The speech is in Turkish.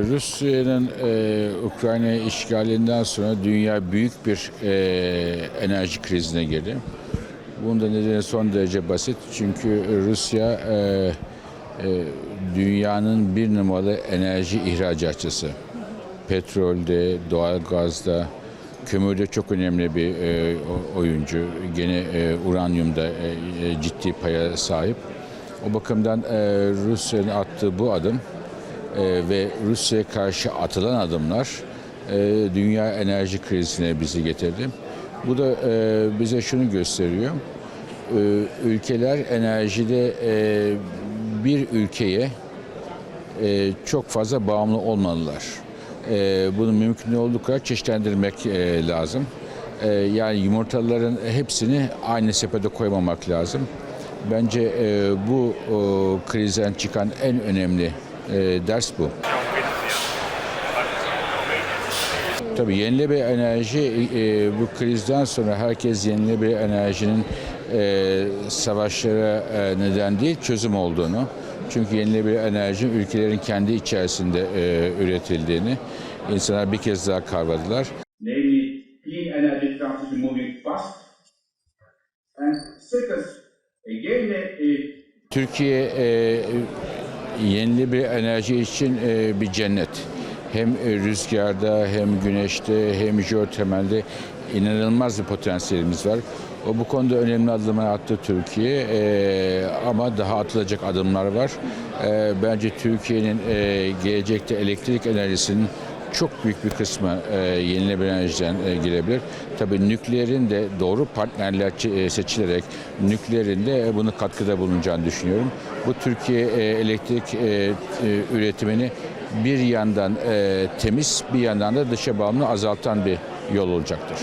Rusya'nın e, Ukrayna işgalinden sonra dünya büyük bir e, enerji krizine girdi. Bunun da nedeni son derece basit. Çünkü Rusya e, e, dünyanın bir numaralı enerji ihracatçısı. Petrolde, doğalgazda, kömürde çok önemli bir e, oyuncu. Gene e, uranyumda e, e, ciddi paya sahip. O bakımdan e, Rusya'nın attığı bu adım ve Rusya'ya karşı atılan adımlar e, dünya enerji krizine bizi getirdi. Bu da e, bize şunu gösteriyor. E, ülkeler enerjide e, bir ülkeye e, çok fazla bağımlı olmalılar. E, bunu mümkün olduğu kadar çeşitlendirmek e, lazım. E, yani yumurtaların hepsini aynı sepete koymamak lazım. Bence e, bu krizden çıkan en önemli e, ders bu. Tabii yenilenebilir enerji e, bu krizden sonra herkes yenilenebilir enerjinin e, savaşlara e, neden değil çözüm olduğunu. Çünkü yenilenebilir enerji ülkelerin kendi içerisinde e, üretildiğini insanlar bir kez daha kavradılar. namely clean energy transition moving fast. And second, again, uh, Türkiye e, yenilenebilir enerji için e, bir cennet. Hem e, rüzgarda hem güneşte hem jeotermalde inanılmaz bir potansiyelimiz var. O bu konuda önemli adımlar attı Türkiye e, ama daha atılacak adımlar var. E, bence Türkiye'nin e, gelecekte elektrik enerjisinin çok büyük bir kısmı e, yenilenebilir enerjiden e, girebilir. Tabii nükleerin de doğru partnerler e, seçilerek nükleerin de e, bunu katkıda bulunacağını düşünüyorum. Bu Türkiye e, elektrik e, e, üretimini bir yandan e, temiz bir yandan da dışa bağımlı azaltan bir yol olacaktır.